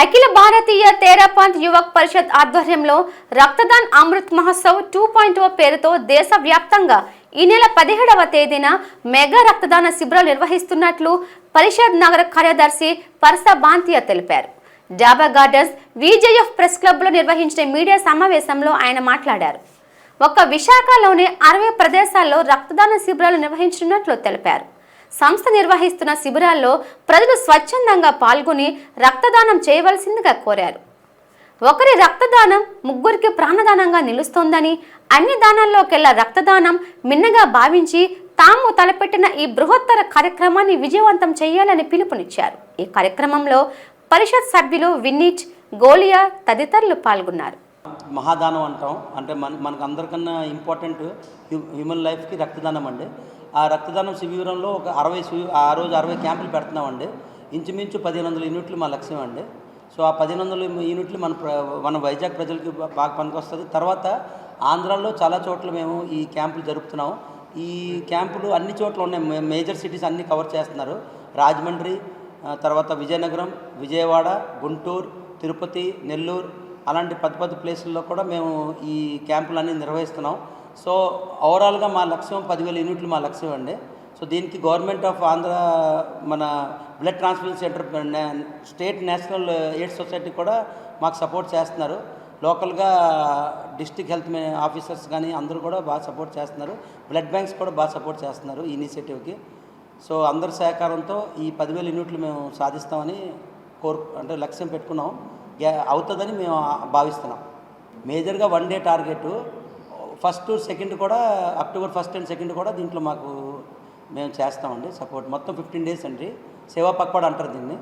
అఖిల భారతీయ తేరాపంత్ యువక్ పరిషత్ ఆధ్వర్యంలో Raktdan Amrit Mahotsav two point O పేరుతో దేశవ్యాప్తంగా ఈ నెల పదిహేడవ తేదీన మెగా రక్తదాన శిబిరాలు నిర్వహిస్తున్నట్లు పరిషత్ నగర కార్యదర్శి పరస బాంతియా తెలిపారు. డాబా గార్డెన్స్ విజేఎఫ్ ప్రెస్ క్లబ్లో నిర్వహించిన మీడియా సమావేశంలో ఆయన మాట్లాడారు. ఒక్క విశాఖలోనే అరవై ప్రదేశాల్లో రక్తదాన శిబిరాలు నిర్వహించనున్నట్లు తెలిపారు. సంస్థ నిర్వహిస్తున్న శిబిరాల్లో ప్రజలు స్వచ్ఛందంగా పాల్గొని రక్తదానం చేయవలసిందిగా కోరారు. ఒకరి రక్తదానం ముగ్గురికి ప్రాణదానంగా నిలుస్తోందని అన్ని దానాల్లోకెల్లా రక్తదానం మిన్నగా భావించి తాము తలపెట్టిన ఈ బృహత్తర కార్యక్రమాన్ని విజయవంతం చేయాలని పిలుపునిచ్చారు. ఈ కార్యక్రమంలో పరిషత్ సభ్యులు విన్నీట్ గోలియా తదితరులు పాల్గొన్నారు. మహాదానం అంటాం. అంటే మన మనకు అందరికన్నా ఇంపార్టెంట్ హ్యూమన్ లైఫ్కి రక్తదానం అండి. ఆ రక్తదానం శిబిరంలో ఒక అరవై ఆ రోజు అరవై క్యాంపులు పెడుతున్నామండి. ఇంచుమించు పదిహేను వందల యూనిట్లు మా లక్ష్యం అండి. సో ఆ పదిహేను వందల యూనిట్లు మన ప్ర- మన వైజాగ్ ప్రజలకి బాగా పనికొస్తుంది. తర్వాత ఆంధ్రాలో చాలా చోట్ల మేము ఈ క్యాంపులు జరుపుతున్నాం ఈ క్యాంపులు అన్ని చోట్ల ఉన్నాయి. మే- మేజర్ సిటీస్ అన్ని కవర్ చేస్తున్నారు. రాజమండ్రి తర్వాత విజయనగరం విజయవాడ గుంటూరు తిరుపతి నెల్లూరు అలాంటి పెద్ద పెద్ద ప్లేసుల్లో కూడా మేము ఈ క్యాంపులన్నీ నిర్వహిస్తున్నాం. సో ఓవరాల్గా మా లక్ష్యం పదివేల యూనిట్లు మా లక్ష్యం అండి. సో దీనికి గవర్నమెంట్ ఆఫ్ ఆంధ్ర మన blood transfusion centre state national AIDS society కూడా మాకు సపోర్ట్ చేస్తున్నారు. లోకల్గా డిస్టిక్ హెల్త్ ఆఫీసర్స్ కానీ అందరూ కూడా బాగా సపోర్ట్ చేస్తున్నారు. బ్లడ్ బ్యాంక్స్ కూడా బాగా సపోర్ట్ చేస్తున్నారు ఈ ఇనిషియేటివ్కి. సో అందరి సహకారంతో ఈ పదివేల యూనిట్లు మేము సాధిస్తామని కోరు అంటే లక్ష్యం పెట్టుకున్నాం. అవుతుందని మేము భావిస్తున్నాం. మేజర్గా one day target first second కూడా అక్టోబర్ ఫస్ట్ అండ్ సెకండ్ కూడా దీంట్లో మాకు మేము చేస్తామండి సపోర్ట్. మొత్తం ఫిఫ్టీన్ డేస్ అండి. సేవా పక్వాడ అంటారు దీన్ని.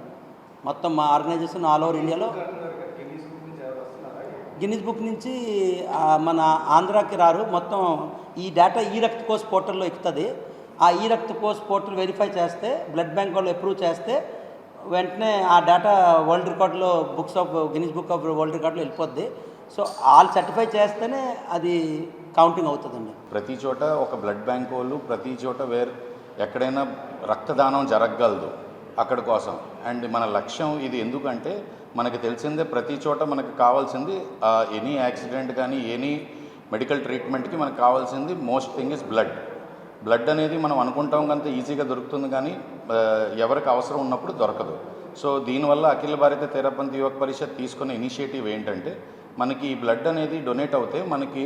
మొత్తం మా ఆర్గనైజేషన్ ఆల్ ఓవర్ ఇండియాలో. గిన్నీస్ బుక్ నుంచి మన ఆంధ్రాకి రారు. మొత్తం ఈ డేటా ఈ రక్త కోస్ పోర్టల్లో ఎక్కుతుంది. ఆ ఈ రక్త కోస్ పోర్టల్ వెరిఫై చేస్తే బ్లడ్ బ్యాంక్ వాళ్ళు అప్రూవ్ చేస్తే వెంటనే ఆ డేటా వరల్డ్ రికార్డులో books of Guinness book of world రికార్డులో వెళ్ళిపోద్ది. సో వాళ్ళు సర్టిఫై చేస్తేనే అది కౌంటింగ్ అవుతుందండి. ప్రతి చోట ఒక బ్లడ్ బ్యాంక్ వాళ్ళు ప్రతి చోట వేర్ ఎక్కడైనా రక్తదానం జరగగలదు అక్కడ కోసం. అండ్ మన లక్ష్యం ఇది ఎందుకంటే మనకి తెలిసిందే ప్రతి చోట మనకు కావాల్సింది ఎనీ యాక్సిడెంట్ కానీ ఎనీ మెడికల్ ట్రీట్మెంట్కి మనకు కావాల్సింది most thing is blood blood అనేది మనం అనుకుంటాం కంత ఈజీగా దొరుకుతుంది కానీ ఎవరికి అవసరం ఉన్నప్పుడు దొరకదు. సో దీనివల్ల అఖిల భారత తెరపంతి యువక పరిషత్ తీసుకున్న ఇనిషియేటివ్ ఏంటంటే మనకి ఈ బ్లడ్ అనేది డొనేట్ అవుతే మనకి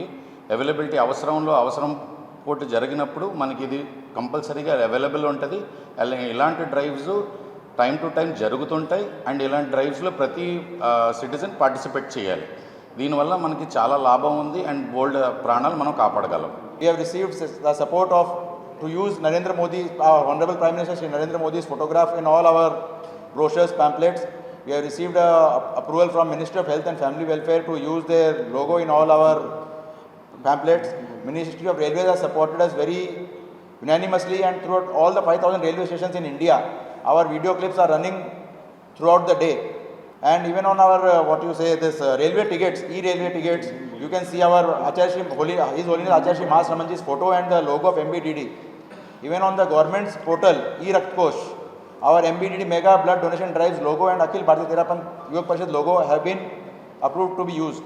అవైలబిలిటీ అవసరంలో అవసరం పోటీ జరిగినప్పుడు మనకి ఇది కంపల్సరీగా అవైలబుల్ ఉంటుంది. ఇలాంటి డ్రైవ్స్ టైం టు టైం జరుగుతుంటాయి అండ్ ఇలాంటి డ్రైవ్స్లో ప్రతి సిటిజన్ పార్టిసిపేట్ చేయాలి. దీనివల్ల మనకి చాలా లాభం ఉంది అండ్ బోల్డ్ ప్రాణాలు మనం కాపాడగలం. We have received the support of to use Narendra Modi, our Honorable Prime Minister Shri Narendra Modi's photograph in all our brochures, pamphlets. We have received uh, approval from Ministry of Health and Family Welfare to use their logo in all our pamphlets. Ministry of Railways has supported us very unanimously and throughout all the 5,000 railway stations in India. Our video clips are running throughout the day. And even on our, uh, what you say, this uh, railway tickets, e-railway tickets, you can see our Acharya Holi, His Holiness Acharya Shri Mahas Ramanji's photo and the logo of MBDD. Even on the government's portal, e-Rakt Kosh, our MBDD Mega Blood Donation Drives logo and Akhil Bharatiya Therapant Yog Parishad logo have been approved to be used.